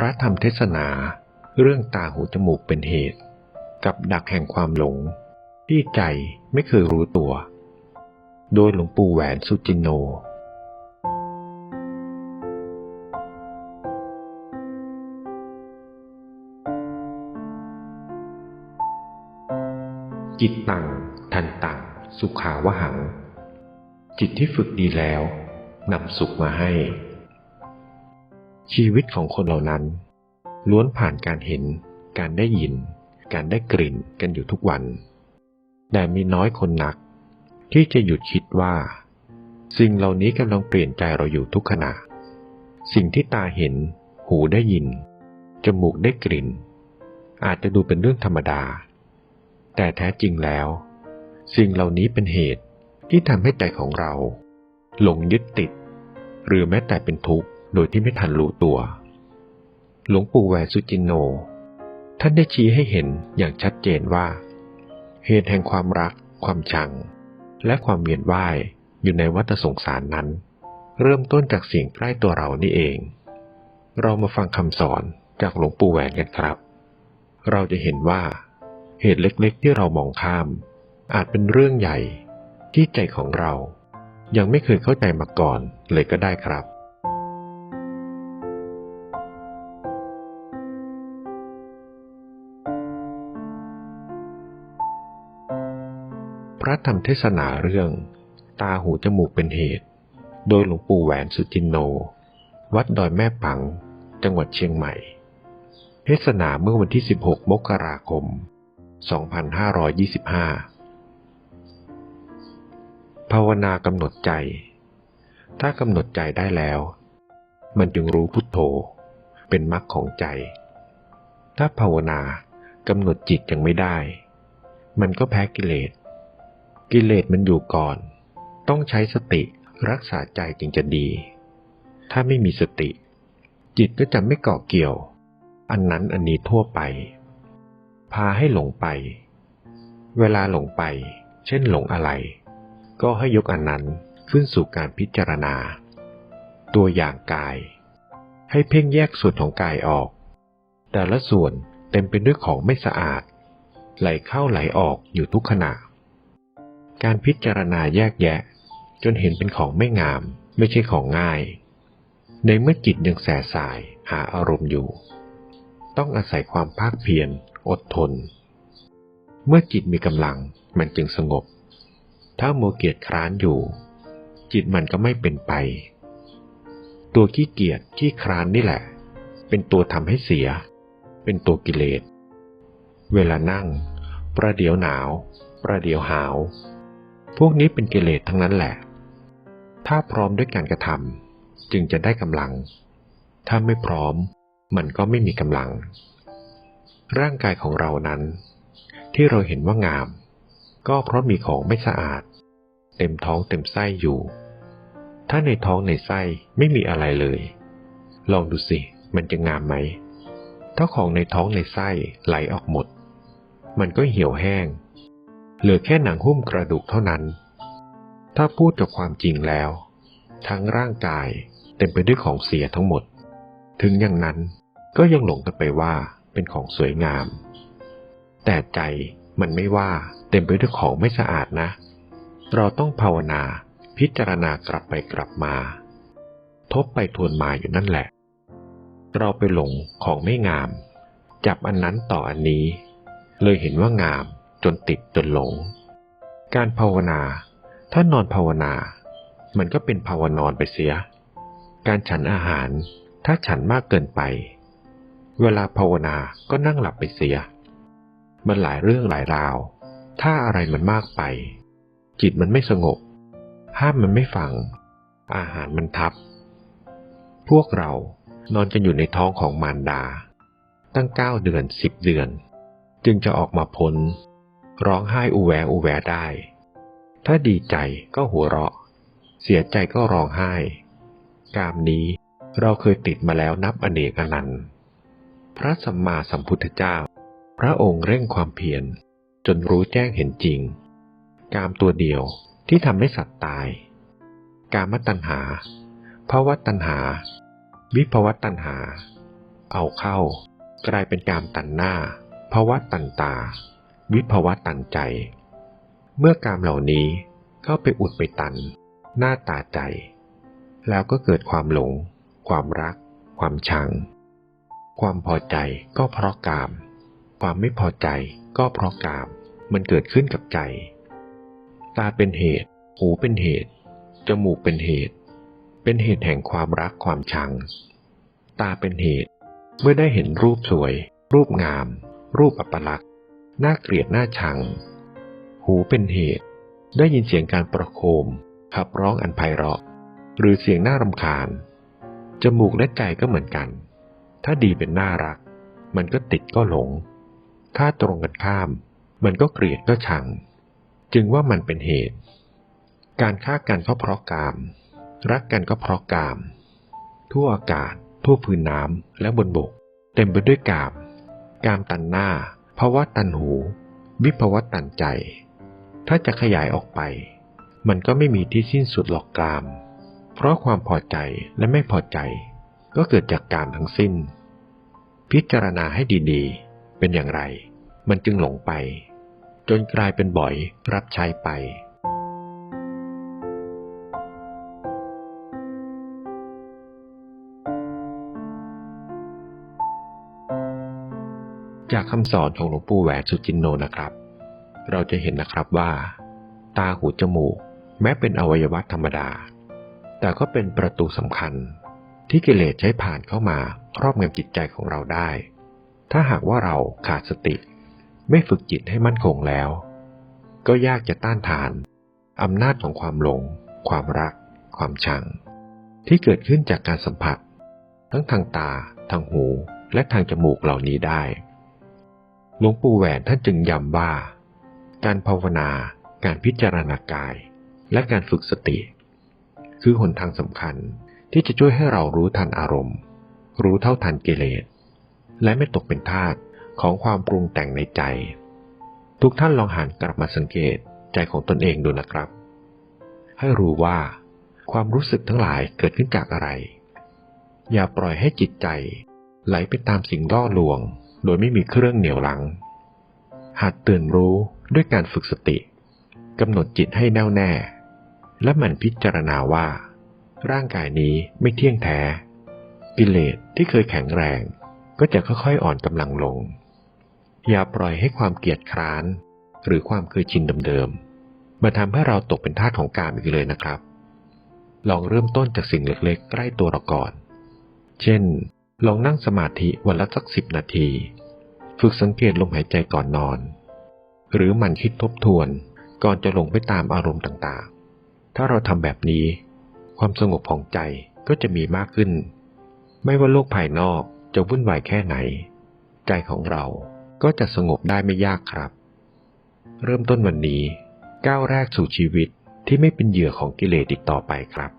พระธรรมเทศนา เรื่องตาหูจมูกเป็นเหตุ กับดักแห่งความหลง ที่ใจไม่เคยรู้ตัว โดยหลวงปู่แหวนสุจินโน จิตตัง ทันตัง สุขาวหัง จิตที่ฝึกดีแล้วนำสุขมาให้ ชีวิตของคนเหล่านั้น ล้วนผ่านการเห็น การได้ยิน การได้กลิ่นกันอยู่ทุกวัน แต่มีน้อยคนนัก ที่จะหยุดคิดว่า สิ่งเหล่านี้กำลังเปลี่ยนใจเราอยู่ทุกขณะ สิ่งที่ตาเห็น หูได้ยิน จมูกได้กลิ่น อาจจะดูเป็นเรื่องธรรมดา แต่แท้จริงแล้ว สิ่งเหล่านี้เป็นเหตุที่ทำให้ใจของเรา หลงยึดติด หรือแม้แต่เป็นทุกข์ โดยที่ไม่ทันรู้ตัว หลวงปู่แหวนสุจินโน ท่านได้ชี้ให้เห็นอย่างชัดเจนว่า เหตุแห่งความรัก ความชัง และความเวียนว่ายอยู่ในวัฏสงสารนั้น เริ่มต้นจากสิ่งใกล้ตัวเรานี่เอง เรามาฟังคำสอนจากหลวงปู่แหวนกันครับ เราจะเห็นว่า เหตุเล็กๆ ที่เรามองข้าม อาจเป็นเรื่องใหญ่ที่ใจของเรายังไม่เคยเข้าใจมาก่อนเลยก็ได้ครับ ระธรรมเทศนาเรื่อง ตาหูจมูกเป็นเหตุ โดยหลวงปู่แหวนสุจินโน วัดดอยแม่ปัง จังหวัดเชียงใหม่ เทศนาเมื่อวันที่ 16 มกราคม 2525 ภาวนากำหนดใจ ถ้ากำหนดใจได้แล้ว มันจึงรู้พุทโธ เป็นมรรคของใจ ถ้าภาวนากำหนดจิตยังไม่ได้ มันก็แพ้กิเลส กิเลสมันอยู่ก่อน ต้องใช้สติรักษาใจจึงจะดี ถ้าไม่มีสติ จิตก็จะไม่เกาะเกี่ยว อันนั้นอันนี้ทั่วไป พาให้หลงไป เวลาหลงไป เช่นหลงอะไร ก็ให้ยกอันนั้นขึ้นสู่การพิจารณา ตัวอย่างกาย ให้เพ่งแยกส่วนของกายออก แต่ละส่วนเต็มไปด้วยของไม่สะอาด ไหลเข้าไหลออกอยู่ทุกขณะ การพิจารณาแยกแยะ จนเห็นเป็นของไม่งาม ไม่ใช่ของง่าย ในเมื่อจิตยังแสสายหาอารมณ์อยู่ ต้องอาศัยความภาคเพียรอดทน เมื่อจิตมีกำลังมันจึงสงบ ถ้าโมเกียจคร้านอยู่ จิตมันก็ไม่เป็นไป ตัวขี้เกียจขี้คร้านนี่แหละ เป็นตัวทำให้เสีย เป็นตัวกิเลส เวลานั่ง ประเดี๋ยวหนาว ประเดี๋ยวหาว พวกนี้เป็นกิเลสทั้งนั้นแหละ ถ้าพร้อมด้วยการกระทำจึงจะได้กำลัง ถ้าไม่พร้อมมันก็ไม่มีกำลัง ร่างกายของเรานั้น ที่เราเห็นว่างาม ก็เพราะมีของไม่สะอาด เต็มท้องเต็มไส้อยู่ ถ้าในท้องในไส้ไม่มีอะไรเลย ลองดูสิมันจะงามไหมถ้าของในท้องในไส้ไหลออกหมด มันก็เหี่ยวแห้ง เหลือแค่หนังหุ้มกระดูกเท่านั้น ถ้าพูดจากความจริงแล้ว ทั้งร่างกายเต็มไปด้วยของเสียทั้งหมด ถึงอย่างนั้นก็ยังหลงกันไปว่าเป็นของสวยงาม แต่ใจมันไม่ว่าเต็มไปด้วยของไม่สะอาดนะ เราต้องภาวนาพิจารณากลับไปกลับมา ทบไปทวนมาอยู่นั่นแหละ เราไปหลงของไม่งาม จับอันนั้นต่ออันนี้ เลยเห็นว่างาม จนติดจนหลง การภาวนา ถ้านอนภาวนา มันก็เป็นภาวนอนไปเสีย การฉันอาหาร ถ้าฉันมากเกินไป เวลาภาวนาก็นั่งหลับไปเสีย มันหลายเรื่องหลายราว ถ้าอะไรมันมากไป จิตมันไม่สงบ ห้ามมันไม่ฟัง อาหารมันทับ พวกเรานอนกันอยู่ในท้องของมารดา ตั้งเก้าเดือนสิบเดือน จึงจะออกมาพ้น ร้องไห้อุแวอุแวได้ ถ้าดีใจก็หัวเราะ เสียใจก็ร้องไห้ กามนี้เราเคยติดมาแล้วนับอเนกอนันต์พระสัมมาสัมพุทธเจ้า พระองค์เร่งความเพียรจนรู้แจ้งเห็นจริง กามตัวเดียวที่ทำให้สัตว์ตาย กามตัณหาภาวะตัณหา วิภวตัณหา เอาเข้า กลายเป็นกามตันหน้าภาวะตันตา วิภวะตันใจ เมื่อกามเหล่านี้เข้าไปอุดไปตัน หน้าตาใจ แล้วก็เกิดความหลง ความรัก ความชัง ความพอใจก็เพราะกาม ความไม่พอใจก็เพราะกาม มันเกิดขึ้นกับใจ ตาเป็นเหตุ หูเป็นเหตุ จมูกเป็นเหตุ เป็นเหตุแห่งความรักความชัง ตาเป็นเหตุ เมื่อได้เห็นรูปสวย รูปงาม รูปอัปลักษ น่าเกลียดน่าชัง หูเป็นเหตุ ได้ยินเสียงการประโคมขับร้องอันไพเราะ หรือเสียงน่ารำคาญ จมูกและใจก็เหมือนกัน ถ้าดีเป็นน่ารัก มันก็ติดก็หลง ถ้าตรงกันข้าม มันก็เกลียดก็ชัง จึงว่ามันเป็นเหตุ การฆ่ากันก็เพราะกาม รักกันก็เพราะกาม ทั่วอากาศ ทั่วพื้นน้ำและบนบก เต็มไปด้วยกาม กามตันหน้า ภาวะตันหู วิภาวะตันใจ ถ้าจะขยายออกไป มันก็ไม่มีที่สิ้นสุดหรอกกาม เพราะความพอใจและไม่พอใจ ก็เกิดจากกามทั้งสิ้น พิจารณาให้ดีๆ เป็นอย่างไร มันจึงหลงไป จนกลายเป็นบ่อยรับใช้ไป จากคำสอนของหลวงปู่แหวนสุจินโนนะครับ เราจะเห็นนะครับว่า ตาหูจมูก แม้เป็นอวัยวะธรรมดา แต่ก็เป็นประตูสำคัญ ที่กิเลสใช้ผ่านเข้ามาครอบงำจิตใจของเราได้ ถ้าหากว่าเราขาดสติ ไม่ฝึกจิตให้มั่นคงแล้ว ก็ยากจะต้านทานอำนาจของความหลง ความรัก ความชัง ที่เกิดขึ้นจากการสัมผัส ทั้งทางตา ทางหู และทางจมูกเหล่านี้ได้ หลวงปู่แหวนท่านจึงย้ำว่า การภาวนา การพิจารณากาย และการฝึกสติ คือหนทางสำคัญที่จะช่วยให้เรารู้ทันอารมณ์ รู้เท่าทันกิเลส และไม่ตกเป็นทาสของความปรุงแต่งในใจ ทุกท่านลองหันกลับมาสังเกตใจของตนเองดูนะครับ ให้รู้ว่าความรู้สึกทั้งหลายเกิดขึ้นจากอะไร อย่าปล่อยให้จิตใจไหลไปตามสิ่งล่อลวง โดยไม่มีเครื่องเหนี่ยวหลัง หัดตื่นรู้ด้วยการฝึกสติกำหนดจิตให้แน่วแน่ และหมั่นพิจารณาว่า ร่างกายนี้ไม่เที่ยงแท้ กิเลสที่เคยแข็งแรง ก็จะค่อยๆอ่อนกำลังลง อย่าปล่อยให้ความเกียจคร้าน หรือความเคยชินเดิมๆมาทำให้เราตกเป็นทาสของกามอีกเลยนะครับ ลองเริ่มต้นจากสิ่งเล็กๆ ใกล้ตัวเราก่อน เช่น ลองนั่งสมาธิวันละสักสิบนาที ฝึกสังเกตลมหายใจก่อนนอน หรือหมันคิดทบทวนก่อนจะลงไปตามอารมณ์ต่างๆ ถ้าเราทำแบบนี้ ความสงบของใจก็จะมีมากขึ้น ไม่ว่าโลกภายนอกจะวุ่นวายแค่ไหน ใจของเราก็จะสงบได้ไม่ยากครับ เริ่มต้นวันนี้ก้าวแรกสู่ชีวิตที่ไม่เป็นเหยื่อของกิเลสอีกต่อไปครับ